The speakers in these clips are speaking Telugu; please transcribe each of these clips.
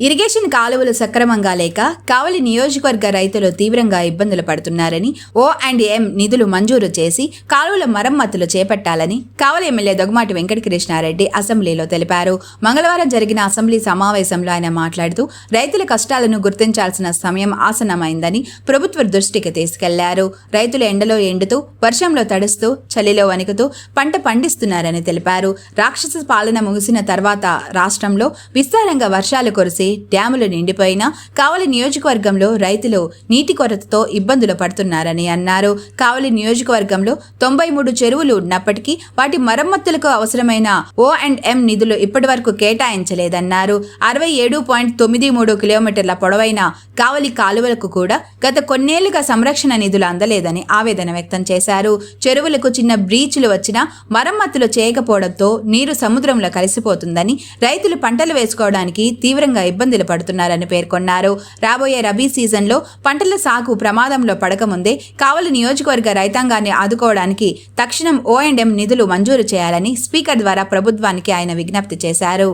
ఇరిగేషన్ కాలువలు సక్రమంగా లేక కావలి నియోజకవర్గ రైతులు తీవ్రంగా ఇబ్బందులు పడుతున్నారని ఓ అండ్ ఎం నిధులు మంజూరు చేసి కాలువల మరమ్మతులు చేపట్టాలని కావలి ఎమ్మెల్యే దొగమాటి వెంకటకృష్ణారెడ్డి అసెంబ్లీలో తెలిపారు. మంగళవారం జరిగిన అసెంబ్లీ సమావేశంలో ఆయన మాట్లాడుతూ రైతుల కష్టాలను గుర్తించాల్సిన సమయం ఆసన్నమైందని ప్రభుత్వ దృష్టికి తీసుకెళ్ళారు. రైతులు ఎండలో ఎండుతూ వర్షంలో తడుస్తూ చలిలో వణుకుతూ పంట పండిస్తున్నారని తెలిపారు. రాక్షస పాలన ముగిసిన తర్వాత రాష్ట్రంలో విస్తారంగా వర్షాలు కురిసి డ్యాములు నిండిపోయినా కావలి నియోజకవర్గంలో రైతులు నీటి కొరతతో ఇబ్బందులు పడుతున్నారని అన్నారు. కావలి నియోజకవర్గంలో తొంభై మూడు చెరువులు ఉన్నప్పటికీ వాటి మరమ్మతులకు అవసరమైన ఓ అండ్ ఎం నిధులు ఇప్పటివరకు కేటాయించలేదన్నారు. అరవై ఏడు పాయింట్ తొమ్మిది మూడు కిలోమీటర్ల పొడవైన కావలి కాలువలకు కూడా గత కొన్నేళ్ళుగా సంరక్షణ నిధులు అందలేదని ఆవేదన వ్యక్తం చేశారు. చెరువులకు చిన్న బ్రీచ్లు వచ్చినా మరమ్మతులు చేయకపోవడంతో నీరు సముద్రంలో కలిసిపోతుందని రైతులు పంటలు వేసుకోవడానికి తీవ్రంగా ఇబ్బందులు పడుతున్నారని పేర్కొన్నారు. రాబోయే రబీ సీజన్లో పంటల సాగు ప్రమాదంలో పడకముందే కావలి నియోజకవర్గ రైతాంగాన్ని ఆదుకోవడానికి తక్షణం ఓ అండ్ ఎం నిధులు మంజూరు చేయాలని స్పీకర్ ద్వారా ప్రభుత్వానికి ఆయన విజ్ఞప్తి చేశారు.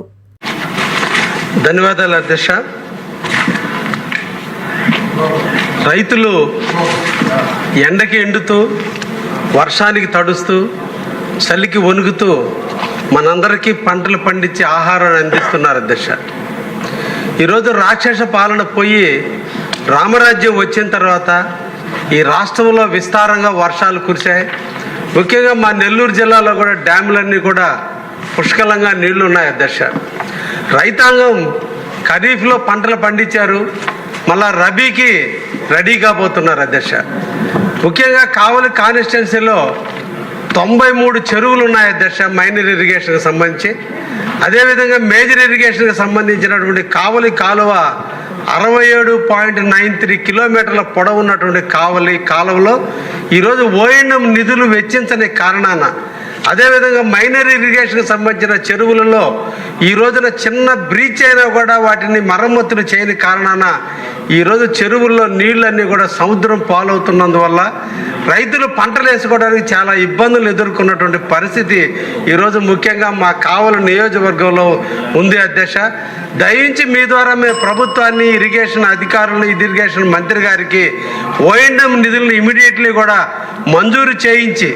ధన్యవాదాలు అధ్యక్ష. రైతులు ఎండకి ఎండుతూ వర్షానికి తడుస్తూ చలికి వణుకుతూ మనందరికీ పంటలు పండించి ఆహారాన్ని అందిస్తున్నారు అధ్యక్ష. ఈరోజు రాక్షస పాలన పోయి రామరాజ్యం వచ్చిన తర్వాత ఈ రాష్ట్రంలో విస్తారంగా వర్షాలు కురిశాయి. ముఖ్యంగా మా నెల్లూరు జిల్లాలో కూడా డ్యాములన్నీ కూడా పుష్కలంగా నీళ్ళు ఉన్నాయి అధ్యక్ష. రైతాంగం ఖరీఫ్లో పంటలు పండించారు. మళ్ళా రబీకి రెడీ కాబోతున్నారు అధ్యక్ష. ముఖ్యంగా కావలి కాన్స్టిట్యున్సీలో తొంభై మూడు చెరువులు ఉన్నాయి దశ మైనర్ ఇరిగేషన్కి సంబంధించి. అదేవిధంగా మేజర్ ఇరిగేషన్కి సంబంధించినటువంటి కావలి కాలువ అరవై ఏడు పాయింట్ నైన్ త్రీ కిలోమీటర్ల పొడవు ఉన్నటువంటి కావలి కాలువలో ఈరోజు ఓఎన్ఎం నిధులు వెచ్చించని కారణాన అదేవిధంగా మైనర్ ఇరిగేషన్కి సంబంధించిన చెరువులలో ఈ రోజున చిన్న బ్రీచ్ అయినా కూడా వాటిని మరమ్మతులు చేయని కారణాన ఈరోజు చెరువుల్లో నీళ్ళన్నీ కూడా సముద్రం పాలవుతున్నందువల్ల రైతులు పంటలు వేసుకోవడానికి చాలా ఇబ్బందులు ఎదుర్కొన్నటువంటి పరిస్థితి ఈరోజు ముఖ్యంగా మా కావల నియోజకవర్గంలో ఉంది అధ్యక్ష. దయించి మీ ద్వారా మేము ప్రభుత్వాన్ని ఇరిగేషన్ అధికారులను ఇరిగేషన్ మంత్రి గారికి ఓఎండం నిధులను ఇమీడియట్లీ కూడా మంజూరు చేయించి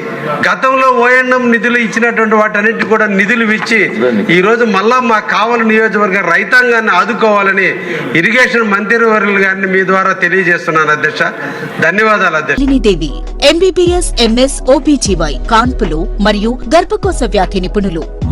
గతంలో ఓఎండం నిధులు ఇచ్చినటువంటి వాటన్నిటి కూడా నిధులు ఇచ్చి ఈరోజు మళ్ళా మా కావల నియోజకవర్గ రైతాంగాన్ని ఆదుకోవాలని ఇరిగేషన్ మంత్రి మంత్రివర్యులు గారిని మీ ద్వారా తెలియజేస్తున్నాను అధ్యక్ష. ధన్యవాదాలు అధ్యక్షదేవి ఎంబీబీఎస్ ఎంఎస్ ఓబీజీవై కాన్పులు మరియు గర్భకోశ వ్యాధి నిపుణులు.